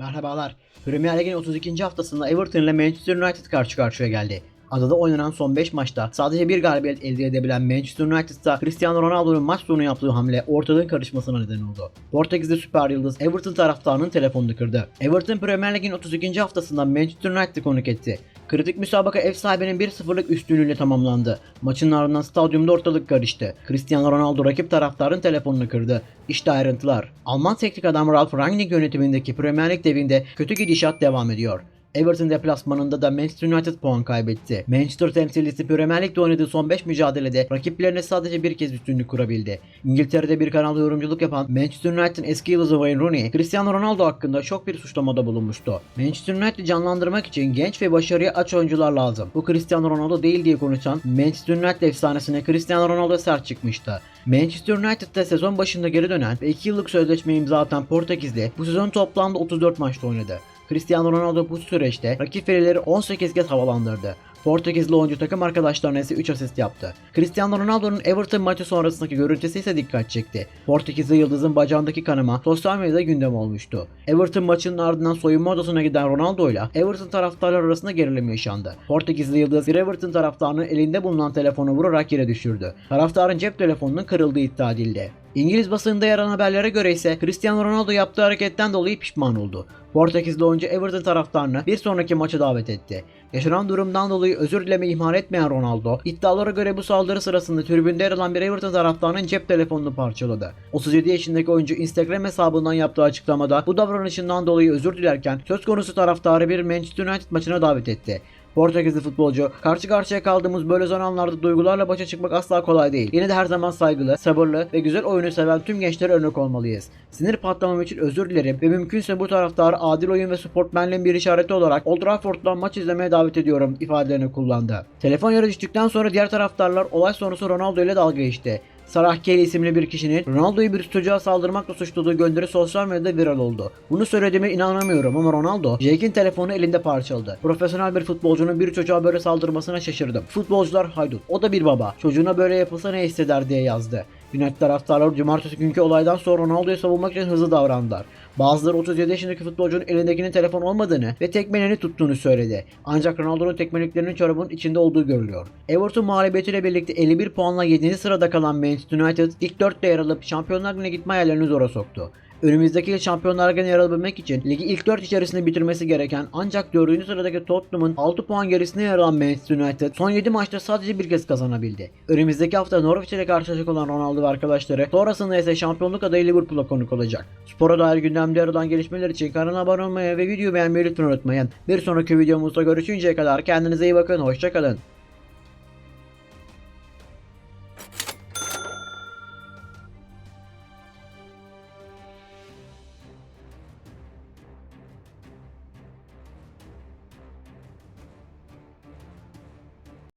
Merhabalar. Premier Lig'in 32. haftasında Everton ile Manchester United karşı karşıya geldi. Adada oynanan son 5 maçta sadece bir galibiyet elde edebilen Manchester United'da Cristiano Ronaldo'nun maç sonu yaptığı hamle ortalığın karışmasına neden oldu. Portekizli süper yıldız Everton taraftarının telefonunu kırdı. Everton Premier Lig'in 32. haftasında Manchester United'ı konuk etti. Kritik müsabaka ev sahibinin 1-0'lık üstünlüğüyle tamamlandı. Maçın ardından stadyumda ortalık karıştı. Cristiano Ronaldo rakip taraftarın telefonunu kırdı. İşte ayrıntılar. Alman teknik adam Ralf Rangnick yönetimindeki Premier Lig devinde kötü gidişat devam ediyor. Everton deplasmanında da Manchester United puan kaybetti. Manchester temsilcisi Premier Lig'de oynadığı son 5 mücadelede rakiplerine sadece bir kez üstünlük kurabildi. İngiltere'de bir kanalda yorumculuk yapan Manchester United'ın eski yıldızı Wayne Rooney, Cristiano Ronaldo hakkında şok bir suçlamada bulunmuştu. Manchester United'ı canlandırmak için genç ve başarıya aç oyuncular lazım. Bu Cristiano Ronaldo değil diye konuşan Manchester United efsanesine Cristiano Ronaldo sert çıkmıştı. Manchester United'da sezon başında geri dönen ve 2 yıllık sözleşme imza atan Portekizli bu sezon toplamda 34 maçta oynadı. Cristiano Ronaldo bu süreçte rakip verileri 18 kez havalandırdı. Portekizli oyuncu takım arkadaşlarına ise 3 asist yaptı. Cristiano Ronaldo'nun Everton maçı sonrasındaki görüntüsü ise dikkat çekti. Portekizli yıldızın bacağındaki kanama sosyal medyada gündem olmuştu. Everton maçının ardından soyunma odasına giden Ronaldo ile Everton taraftarlar arasında gerilim yaşandı. Portekizli yıldız bir Everton taraftarının elinde bulunan telefonu vurarak yere düşürdü. Taraftarın cep telefonunun kırıldığı iddia edildi. İngiliz basınında yer alan haberlere göre ise Cristiano Ronaldo yaptığı hareketten dolayı pişman oldu. Portekizli oyuncu Everton taraftarını bir sonraki maça davet etti. Yaşanan durumdan dolayı özür dileme ihmal etmeyen Ronaldo, iddialara göre bu saldırı sırasında tribünde yer alan bir Everton taraftarının cep telefonunu parçaladı. 37 yaşındaki oyuncu Instagram hesabından yaptığı açıklamada bu davranışından dolayı özür dilerken söz konusu taraftarı bir Manchester United maçına davet etti. Portekizli futbolcu, karşı karşıya kaldığımız böyle zor anlarda duygularla başa çıkmak asla kolay değil. Yine de her zaman saygılı, sabırlı ve güzel oyunu seven tüm gençlere örnek olmalıyız. Sinir patlamam için özür dilerim ve mümkünse bu taraftarı adil oyun ve sportmenliğin bir işareti olarak Old Trafford'dan maç izlemeye davet ediyorum ifadelerini kullandı. Telefon yere düştükten sonra diğer taraftarlar olay sonrası Ronaldo ile dalga geçti. Sarah Kelly isimli bir kişinin Ronaldo'yu bir çocuğa saldırmakla suçladığı gönderi sosyal medyada viral oldu. Bunu söylediğime inanamıyorum ama Ronaldo, Jake'in telefonu elinde parçaladı. Profesyonel bir futbolcunun bir çocuğa böyle saldırmasına şaşırdım. Futbolcular haydut. O da bir baba. Çocuğuna böyle yapılsa ne hisseder diye yazdı. United taraftarları cumartesi günkü olaydan sonra Ronaldo'yu savunmak için hızlı davrandılar. Bazıları 37 yaşındaki futbolcunun elindekinin telefon olmadığını ve tekmeleni tuttuğunu söyledi. Ancak Ronaldo'nun tekmeliklerinin çorabının içinde olduğu görülüyor. Everton mağlubiyetiyle birlikte 51 puanla 7. sırada kalan Manchester United ilk 4'te yer alıp Şampiyonlar Ligi'ne gitme hayallerini zora soktu. Önümüzdeki yıl Şampiyonlar Ligi'ne yer alabilmek için ligi ilk 4 içerisinde bitirmesi gereken ancak 4. sıradaki Tottenham'ın 6 puan gerisinde yer alan Manchester United son 7 maçta sadece bir kez kazanabildi. Önümüzdeki hafta Norwich ile karşılaşacak olan Ronaldo ve arkadaşları sonrasında ise şampiyonluk adayı Liverpool'a konuk olacak. Spora dair gündemde yer alan gelişmeler için kanala abone olmayı ve videoyu beğenmeyi lütfen unutmayın. Bir sonraki videomuzda görüşünceye kadar kendinize iyi bakın, hoşçakalın.